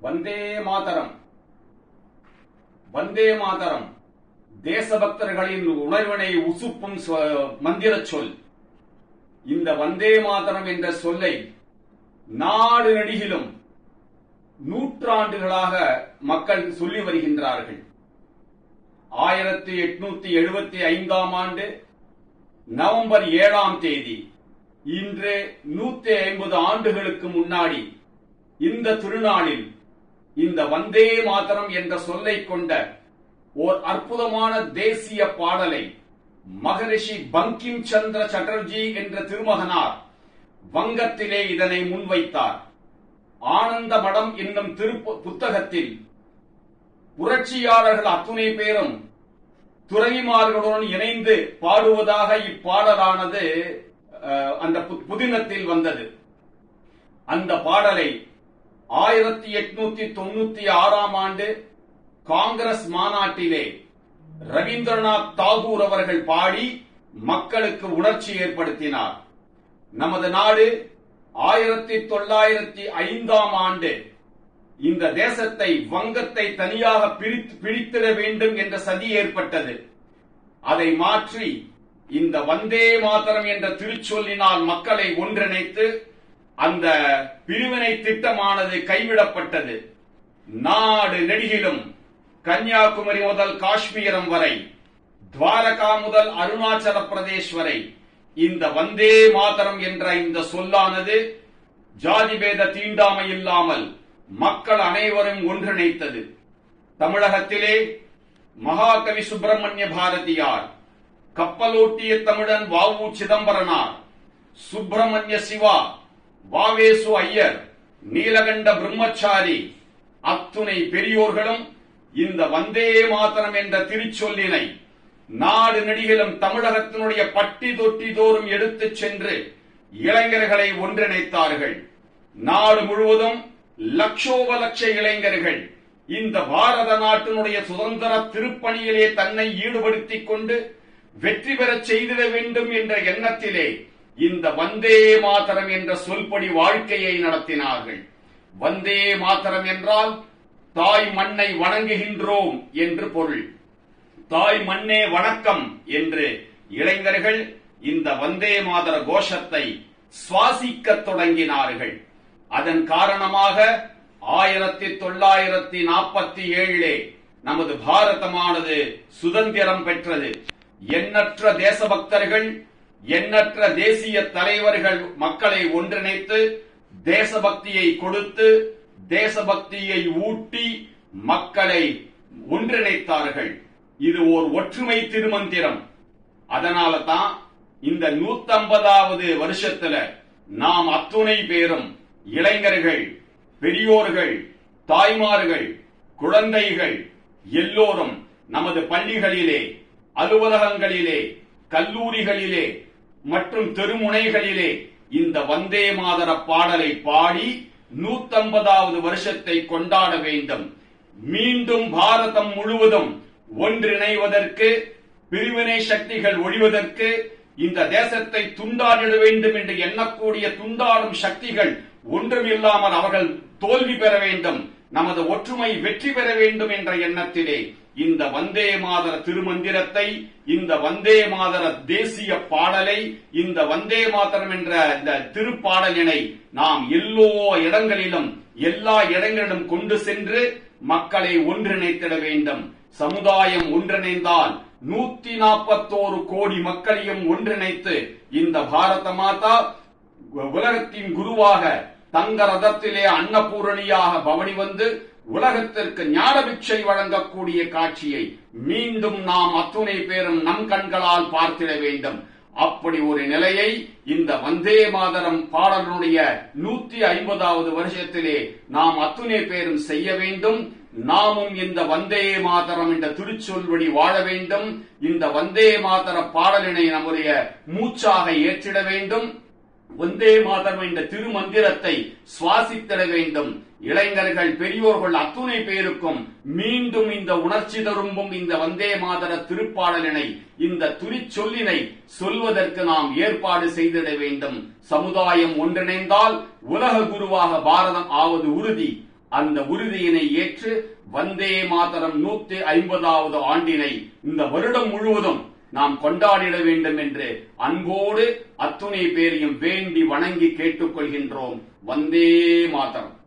வந்தே மாதரம். வந்தே மாதரம். தேசபக்தர்களின் உணர்வினை உசுப்பும் மந்திர சொல். இந்த வந்தே மாதரம் என்ற சொல்லை நாடு நடிகிலும் நூற்றாண்டுகளாக மக்கள் சொல்லி வருகின்றார்கள். ஆயிரத்தி எட்நூத்தி எழுபத்தி ஐந்தாம் ஆண்டு நவம்பர் ஏழாம் தேதி இன்று நூத்தி ஐம்பது ஆண்டுகளுக்கு முன்னாடி இந்த திருநாளில் இந்த வந்தே மாதரம் என்ற சொல்லை கொண்ட ஓர் அற்புதமான தேசிய பாடலை மகரிஷி பங்கிம் சந்திர சட்டர்ஜி என்ற திருமகனார் வங்கத்திலே இதனை முன்வைத்தார். ஆனந்த மடம் என்னும் திரு புத்தகத்தில் புரட்சியாளர்கள் அத்துணை பேரும் துறைமார்களுடன் இணைந்து பாடுவதாக இப்பாடலானது அந்த புதினத்தில் வந்தது. அந்த பாடலை ஆயிரத்தி எட்நூத்தி தொண்ணூத்தி ஆறாம் ஆண்டு காங்கிரஸ் மாநாட்டிலே ரவீந்திரநாத் தாகூர் அவர்கள் பாடி மக்களுக்கு உணர்ச்சி ஏற்படுத்தினார். நமது நாடு ஆயிரத்தி தொள்ளாயிரத்தி ஐந்தாம் ஆண்டு இந்த தேசத்தை வங்கத்தை தனியாக பிரித்திட வேண்டும் என்ற சதி ஏற்பட்டது. அதை மாற்றி இந்த வந்தே மாதரம் என்ற திருச்சொல்லினால் மக்களை ஒன்றிணைத்து அந்த பிரிவினை திட்டமானது கைவிடப்பட்டது. நாடு நெடுகிலும் கன்னியாகுமரி முதல் காஷ்மீரம் வரை துவாரகா முதல் அருணாச்சல பிரதேஷ் வரை இந்த வந்தே மாதரம் என்ற இந்த சொல்லானது ஜாதிபேத தீண்டாமை இல்லாமல் மக்கள் அனைவரும் ஒன்றிணைத்தது. தமிழகத்திலே மகாகவி சுப்பிரமணிய பாரதியார் கப்பலோட்டிய தமிழன் வாவு சிதம்பரனார் சுப்பிரமணிய சிவா வாவேசு ஐயர் நீலகண்ட பிரம்மச்சாரி அத்துணை பெரியோர்களும் இந்த வந்தே மாதரம் என்ற திருச்சொல்லினை நாடு நெடிகளும் தமிழகத்தினுடைய பட்டி தொட்டி தோறும் எடுத்துச் சென்று இளைஞர்களை ஒன்றிணைத்தார்கள். நாடு முழுவதும் லட்சோப லட்ச இளைஞர்கள் இந்த பாரத நாட்டினுடைய சுதந்திர திருப்பணியிலே தன்னை ஈடுபடுத்திக் கொண்டு வெற்றி பெறச் செய்திட வேண்டும் என்ற எண்ணத்திலே இந்த வந்தே மாதரம் என்ற சொல்படி வாழ்க்கையை நடத்தினார்கள். வந்தே மாதரம் என்றால் தாய் மண்ணை வணங்குகின்றோம் என்று பொருள். தாய் மண்ணே வணக்கம் என்று இளைஞர்கள் இந்த வந்தே மாதர கோஷத்தை சுவாசிக்க தொடங்கினார்கள். அதன் காரணமாக ஆயிரத்தி தொள்ளாயிரத்தி நாற்பத்தி ஏழிலே நமது பாரதமானது சுதந்திரம் பெற்றது. எண்ணற்ற தேசபக்தர்கள் எண்ணற்ற தேசிய தலைவர்கள் மக்களை ஒன்றிணைத்து தேசபக்தியை கொடுத்து தேசபக்தியை ஊட்டி மக்களை ஒன்றிணைத்தார்கள். இது ஓர் ஒற்றுமை திருமந்திரம். அதனால தான் இந்த நூத்தம்பதாவது வருஷத்துல நாம் அத்துணை பேரும் இளைஞர்கள் பெரியோர்கள் தாய்மார்கள் குழந்தைகள் எல்லோரும் நமது பள்ளிகளிலே அலுவலகங்களிலே கல்லூரிகளிலே மற்றும் தெருமுனைகளிலே இந்த வந்தே மாதர பாடலை பாடி நூத்தம்பதாவது வருஷத்தை கொண்டாட வேண்டும். மீண்டும் பாரதம் முழுவதும் ஒன்றிணைவதற்கு பிரிவினை சக்திகள் ஒழிவதற்கு இந்த தேசத்தை துண்டாடிட வேண்டும் என்று எண்ணக்கூடிய துண்டாடும் சக்திகள் ஒன்றுமில்லாமல் அவர்கள் தோல்வி பெற வேண்டும். நமது ஒற்றுமை வெற்றி பெற வேண்டும் என்ற எண்ணத்திலே இந்த வந்தே மாதர திருமந்திரத்தை இந்த வந்தே மாதர தேசிய பாடலை இந்த வந்தே மாதரம் என்ற இந்த திருப்பாடலினை நாம் எல்லோ இடங்களிலும் எல்லா இடங்களிலும் கொண்டு சென்று மக்களை ஒன்றிணைத்திட வேண்டும். சமுதாயம் ஒன்றிணைந்தால் நூத்தி நாற்பத்தோரு கோடி மக்களையும் ஒன்றிணைத்து இந்த பாரத மாதா உலகத்தின் குருவாக தங்க ரதத்திலே அன்னபூரணியாக பவனி வந்து உலகத்திற்கு ஞானபிக்ஷை வழங்கக்கூடிய காட்சியை மீண்டும் நாம் அத்துணை பேரும் நம் கண்களால் பார்த்திட வேண்டும். அப்படி ஒரு நிலையை இந்த வந்தே மாதரம் பாடலுடைய நூத்தி ஐம்பதாவது வருஷத்திலே நாம் அத்துணை பேரும் செய்ய வேண்டும். நாமும் இந்த வந்தே மாதரம் என்ற திருச்சொல்வடி வாழ வேண்டும். இந்த வந்தே மாதர பாடலினை நம்முடைய மூச்சாக ஏற்றிட வேண்டும். வந்தே மாதரம் என்ற திருமந்திரத்தை சுவாசித்திட வேண்டும். இளைஞர்கள் பெரியோர்கள் அத்துணை பேருக்கும் மீண்டும் இந்த உணர்ச்சி தரும்பும் இந்த வந்தே மாதர திருப்பாடலினை இந்த துரிச்சொல்லினை சொல்வதற்கு நாம் ஏற்பாடு செய்திட வேண்டும். சமுதாயம் ஒன்றிணைந்தால் உலக குருவாக பாரதம் ஆவது உறுதி. அந்த உறுதியினை ஏற்று வந்தே மாதரம் நூத்தி ஐம்பதாவது ஆண்டினை இந்த வருடம் முழுவதும் நாம் கொண்டாடிட வேண்டும் என்று அன்போடு அத்துணை பேரையும் வேண்டி வணங்கி கேட்டுக்கொள்கின்றோம். வந்தே மாதரம்.